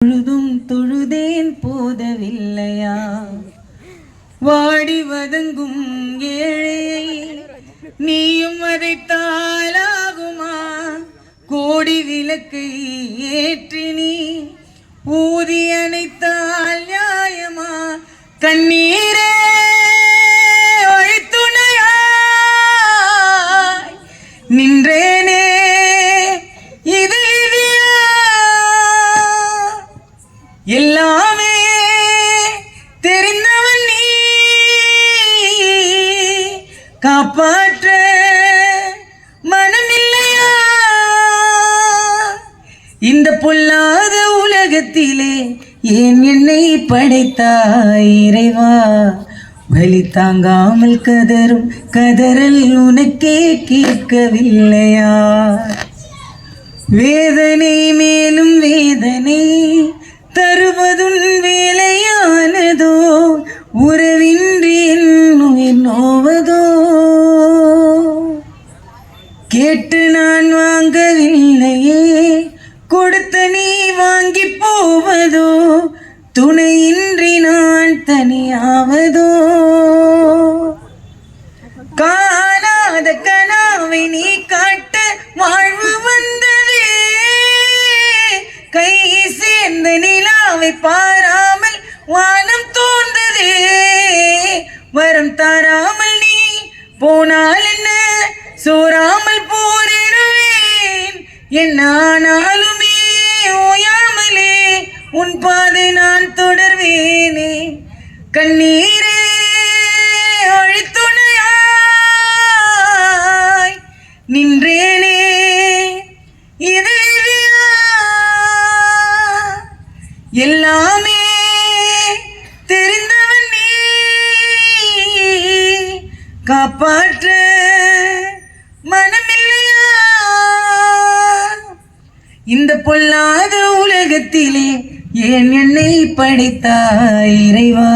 தொழுதும் தொழுதேன் போதவில்லையா? வாடி வதங்கும் ஏழையை நீயும் அதை தாளாகுமா கோடி விளக்கை ஏற்றி நீ ஊதி அணைத்தால் நியாயமா? கண்ணீரை எல்லாமே தெரிந்தவன் நீ. காப்பாற்ற மனமில்லையா? இந்த பொல்லாத உலகத்திலே ஏன் என்னை படைத்தாய் இறைவா? வலி தாங்காமல் கதரும் கதறல் உனக்கே கேட்கவில்லையா? வேதனை மேலும் வேதனை தருவதுன் வேலையானதோ உறவின்றி உயிர் நோவதோ. கேட்டு நான் வாங்கவில்லையே கொடுத்த நீ வாங்கி போவதோ துணையின்றி நான் தனியாவதோ. காணாத கனாவை நீ காட்ட வாழ்வு வந்ததே கை அவை பாராமல் வானம் தோன்றதே. வரம் தாராமல் நீ போனால் என்ன? சோறாமல் போரிடுவேன். என்ன ஆனாலுமே ஓயாமலே உன் பாதை நான் தொடர்வேனே. கண்ணீரே எல்லாமே தெரிந்தவன் நீ. காப்பாற்ற மனமில்லையா? இந்த பொல்லாத உலகத்திலே ஏன் என்னை படைத்தாய் இறைவா?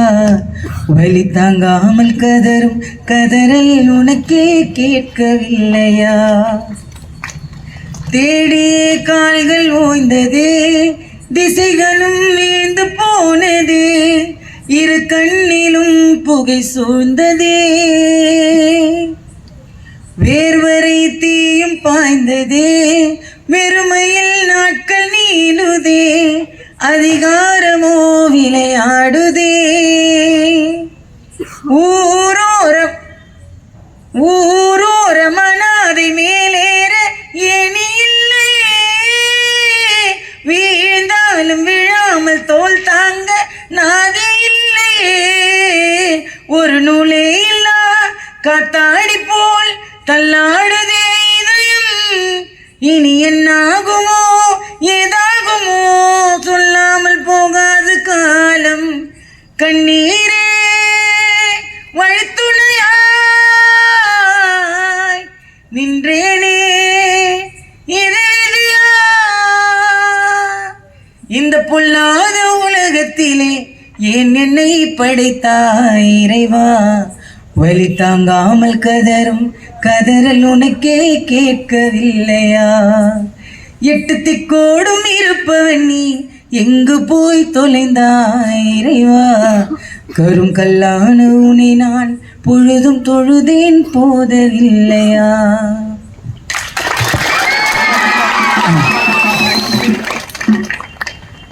வலி தாங்காமல் கதரும் கதறல் உனக்கே கேட்கவில்லையா? தேடிய கால்கள் ஓய்ந்ததே திசைகளும் வீழ்ந்து போனது. இரு கண்ணிலும் புகை சூழ்ந்ததே. வேர்வரை தீயும் பாய்ந்ததே. வெறுமையில் நாட்கள் நீளுதே. அதிகாரமோ விளையாடுதே. ஊரோரம் ஊரோர மனாதை தள்ளாடுதே இதயம். இனி என்னாகுமோ ஏதாகுமோ சொல்லாமல் போகாது காலம். கண்ணீரே வழித்துணையாய் நின்றேனே இந்த பொல்லாத உலகத்திலே ஏன் என்னை படைத்தாய் இறைவா? வழி தாங்காமல் கதரும் கதறல் உனக்கே கேட்கவில்லையா? எட்டு திக்கோடும் இருப்பவன் நீ எங்கு போய் தொலைந்தாய் இறைவா? கரும் கல்லான உனை நான் பொழுதும் தொழுதேன் போதவில்லையா?